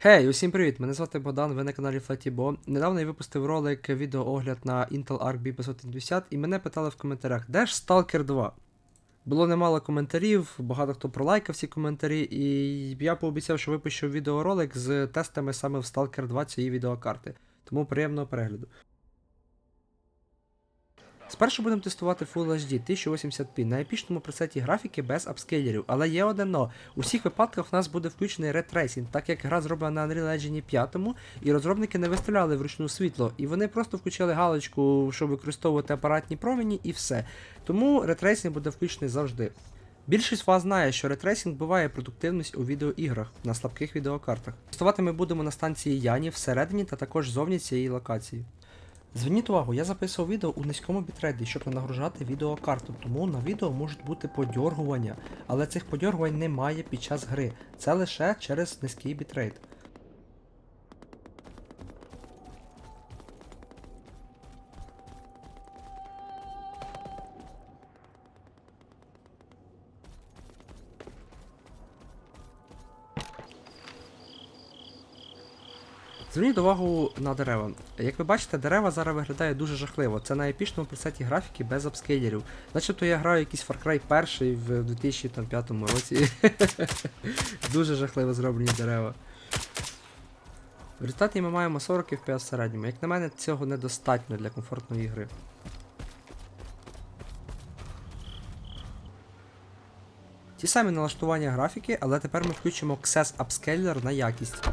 Хей, усім привіт! Мене звати Богдан, ви на каналі FlatyBo. Недавно я випустив ролик відеоогляд на Intel Arc B570 і мене питали в коментарях, де ж Stalker 2? Було немало коментарів, багато хто пролайкав ці коментарі, і я пообіцяв, що випущу відеоролик з тестами саме в Stalker 2 цієї відеокарти. Тому приємного перегляду. Спершу будемо тестувати Full HD 1080p на епічному пресеті графіки без апскейлерів, але є одне но. У всіх випадках в нас буде включений ретрейсінг, так як гра зроблена на Unreal Engine 5, і розробники не виставляли вручну світло, і вони просто включили галочку, щоб використовувати апаратні промені, і все. Тому ретрейсінг буде включений завжди. Більшість вас знає, що ретрейсінг буває продуктивність у відеоіграх на слабких відеокартах. Тестувати ми будемо на станції Яні всередині та також зовні цієї локації. Зверніть увагу, я записував відео у низькому бітрейді, щоб не нагружати відеокарту, тому на відео можуть бути подьоргування, але цих подьоргувань немає під час гри. Це лише через низький бітрейт. Зверніть увагу на дерева. Як ви бачите, дерева зараз виглядає дуже жахливо. Це на епічному пресеті графіки без апскейлерів. Начебто я граю якийсь Far Cry 1 в 2005 році. дуже жахливо зроблені дерева. В результаті ми маємо 40 FPS в середньому. Як на мене, цього недостатньо для комфортної гри. Ті самі налаштування графіки, але тепер ми включимо XS Upscaler на якість.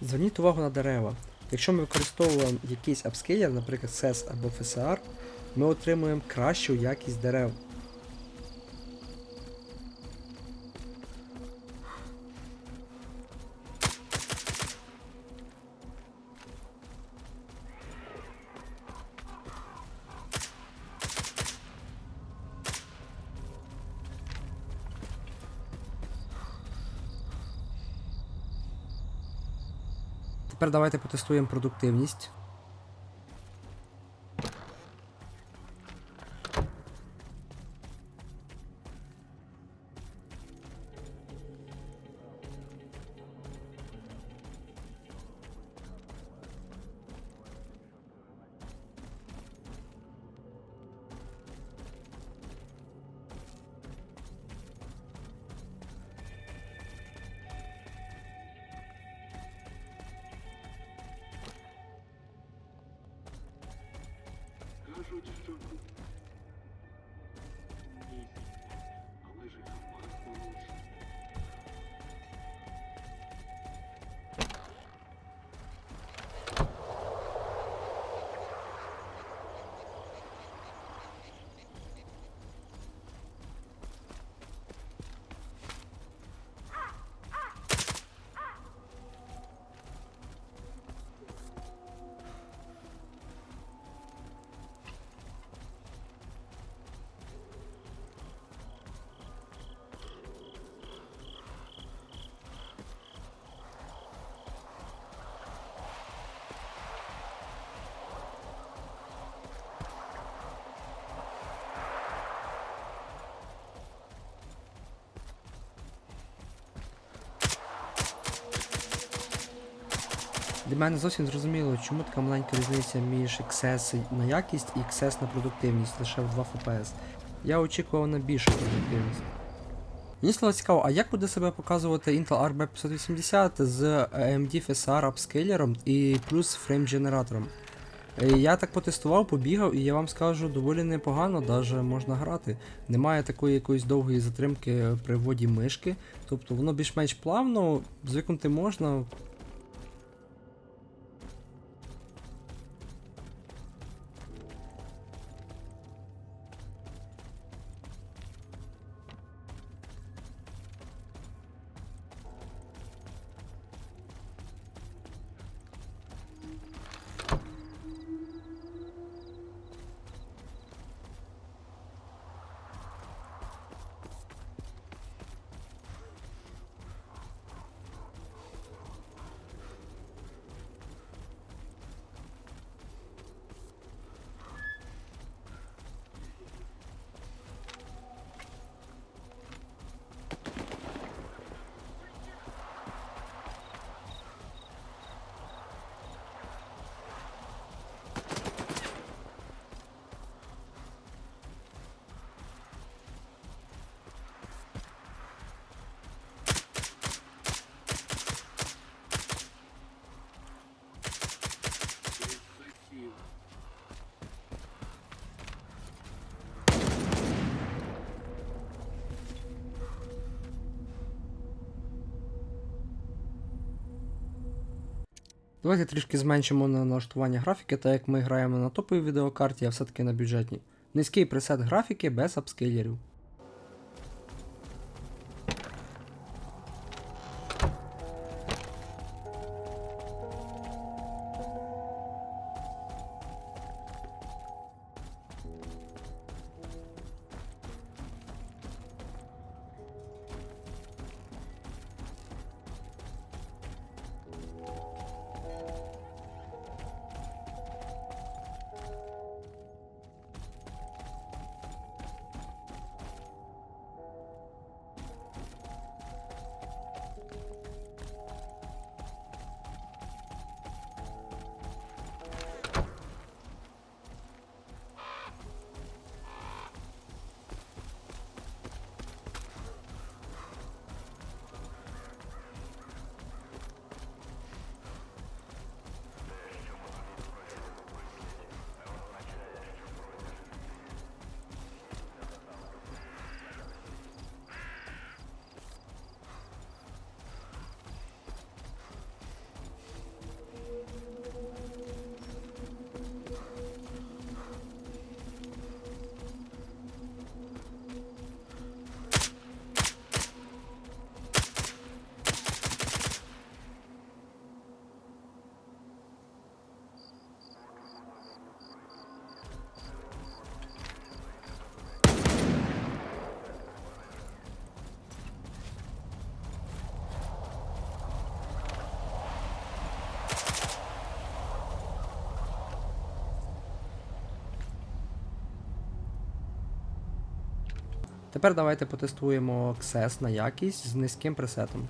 Зверніть увагу на дерева. Якщо ми використовуємо якийсь апскейлер, наприклад SES або FSR, ми отримуємо кращу якість дерев. Давайте потестуємо продуктивність. Кажуть, що ні. Мене зовсім зрозуміло, чому така маленька різниця між XS на якість і XS на продуктивність лише в 2 FPS. Я очікував на більшу продуктивність. Мені стало цікаво, а як буде себе показувати Intel Arc B580 з AMD FSR апскейлером і плюс фрейм-генератором? Е, Я так потестував, побігав, і я вам скажу, доволі непогано, навіть можна грати. Немає такої якоїсь довгої затримки при вводі мишки, тобто воно більш-менш плавно, звикнути можна. Давайте трішки зменшимо на налаштування графіки, так як ми граємо на топовій відеокарті, а все-таки на бюджетній. Низький пресет графіки без апскейлерів. Тепер давайте потестуємо XS на якість з низьким пресетом.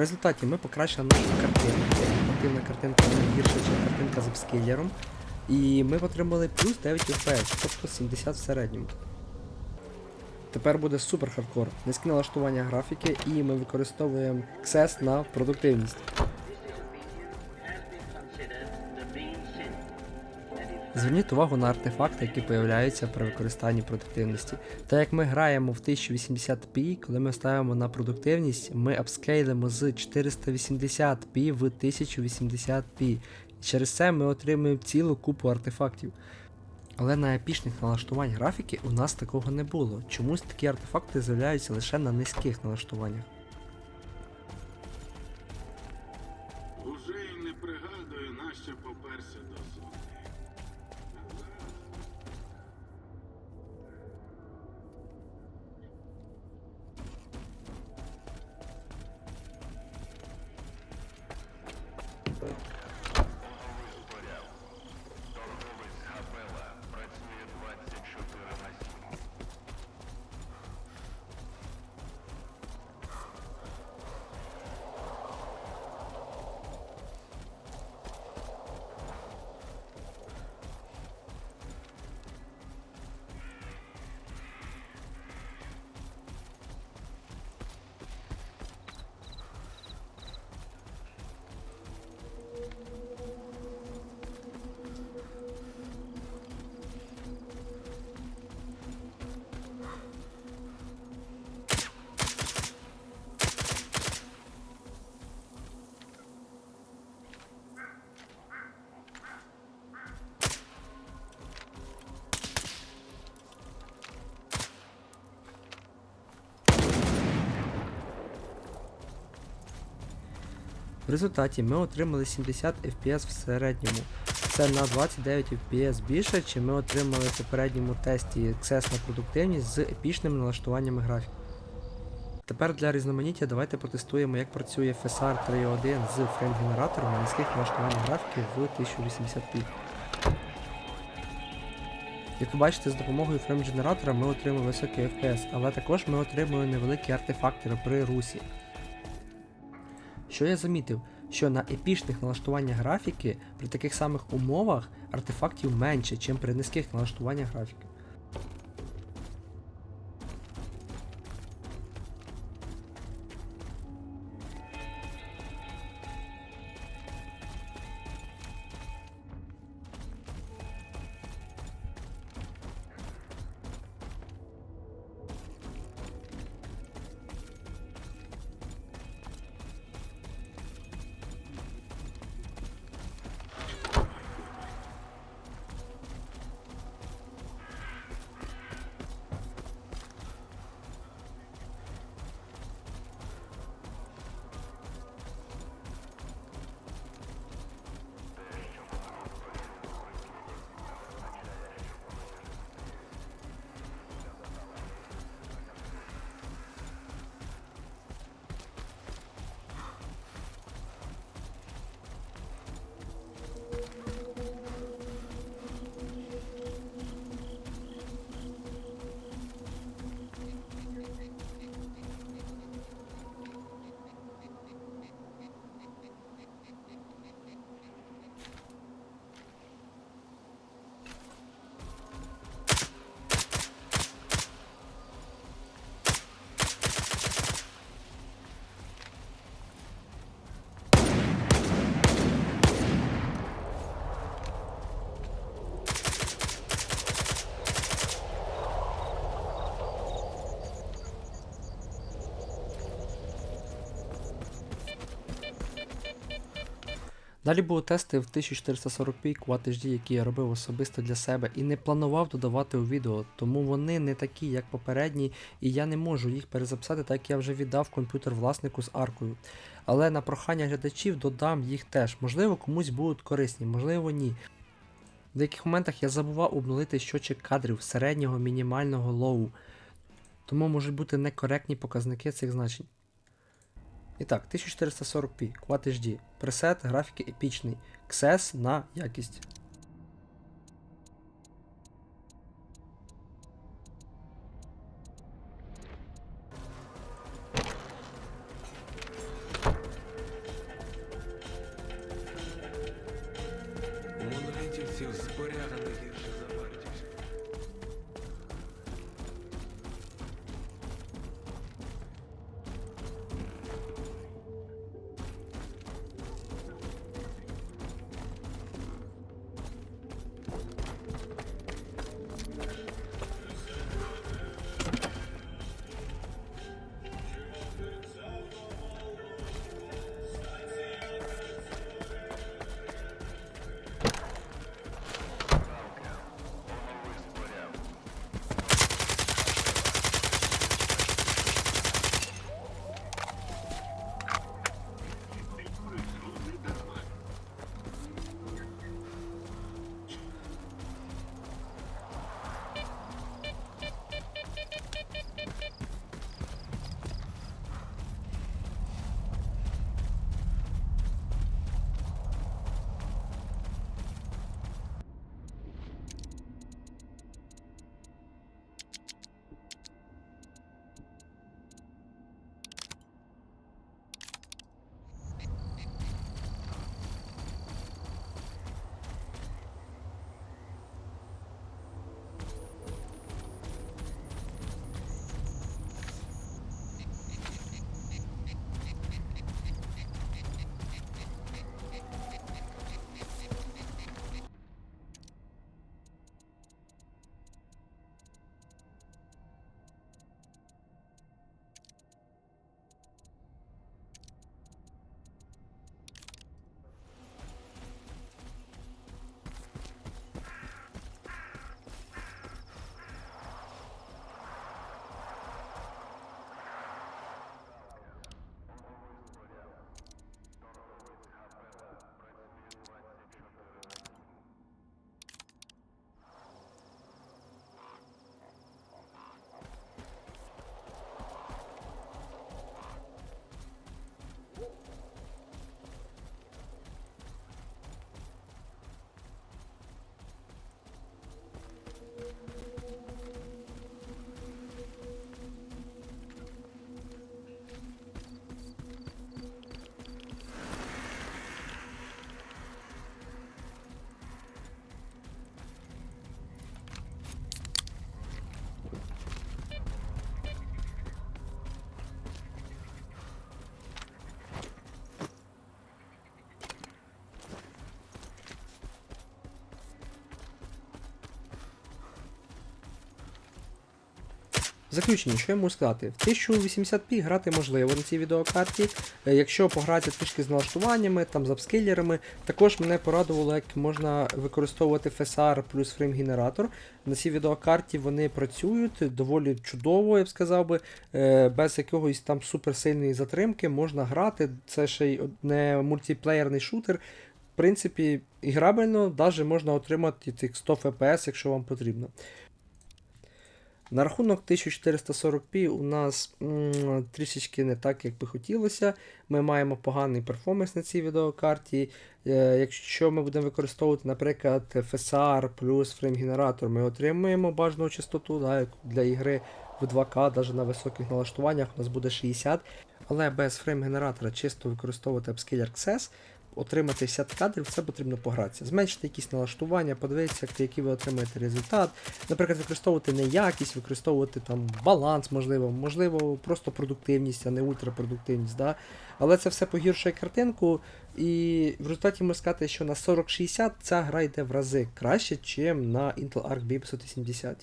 В результаті ми покращили нашу картинку. Активна картинка не гірша, ніж картинка з апскейлером. І ми отримали плюс 9 FPS, тобто 70 в середньому. Тепер буде супер хардкор. Низьке налаштування графіки і ми використовуємо XS на продуктивність. Зверніть увагу на артефакти, які появляються при використанні продуктивності. Так як ми граємо в 1080p, коли ми ставимо на продуктивність, ми апскейлимо з 480p в 1080p. Через це ми отримуємо цілу купу артефактів. Але на епічних налаштувань графіки у нас такого не було. Чомусь такі артефакти з'являються лише на низьких налаштуваннях. В результаті ми отримали 70 FPS в середньому. Це на 29 FPS більше, чим ми отримали в попередньому тесті XS на продуктивність з епічними налаштуваннями графіки. Тепер для різноманіття давайте протестуємо, як працює FSR 3.1 з фрейм-генератором на низьких налаштуваннях графіки в 1080p. Як ви бачите, з допомогою фрейм-генератора ми отримуємо високий FPS, але також ми отримуємо невеликі артефакти при русі. Що я замітив? Що на епічних налаштуваннях графіки при таких самих умовах артефактів менше, ніж при низьких налаштуваннях графіки. Далі були тести в 1440p Quad HD, які я робив особисто для себе і не планував додавати у відео, тому вони не такі, як попередні, і я не можу їх перезаписати, так як я вже віддав комп'ютер власнику з аркою. Але на прохання глядачів додам їх теж. Можливо, комусь будуть корисні, можливо, ні. В деяких моментах я забував обнулити щочик кадрів середнього мінімального лоу, тому можуть бути некоректні показники цих значень. І так, 1440p, Quad HD, пресет графіки епічний, XS на якість. Заключення, що я можу сказати? В 1080p грати можливо на цій відеокарті. Е, Якщо пограти трішки з налаштуваннями, там з апскейлерами, також мене порадувало, як можна використовувати FSR плюс фрейм-генератор. На цій відеокарті вони працюють доволі чудово, я б сказав би, е, без якогось там суперсильної затримки можна грати. Це ще й не мультиплеєрний шутер. В принципі, іграбельно, навіть можна отримати тих 100 FPS, якщо вам потрібно. На рахунок 1440p у нас м, трішечки не так, як би хотілося. Ми маємо поганий перформанс на цій відеокарті. Е, якщо ми будемо використовувати, наприклад, FSR плюс фрейм-генератор, ми отримуємо бажану частоту да, для ігри в 2К, навіть на високих налаштуваннях у нас буде 60. Але без фрейм-генератора чисто використовувати Upscaler XS, отримати 60 кадрів, це потрібно погратися. Зменшити якісь налаштування, подивитися, який ви отримаєте результат. Наприклад, використовувати не якість, використовувати там баланс, можливо, можливо, просто продуктивність, а не ультрапродуктивність. Да? Але це все погіршує картинку, і в результаті можна сказати, що на 4060 ця гра йде в рази краще, ніж на Intel Arc B570.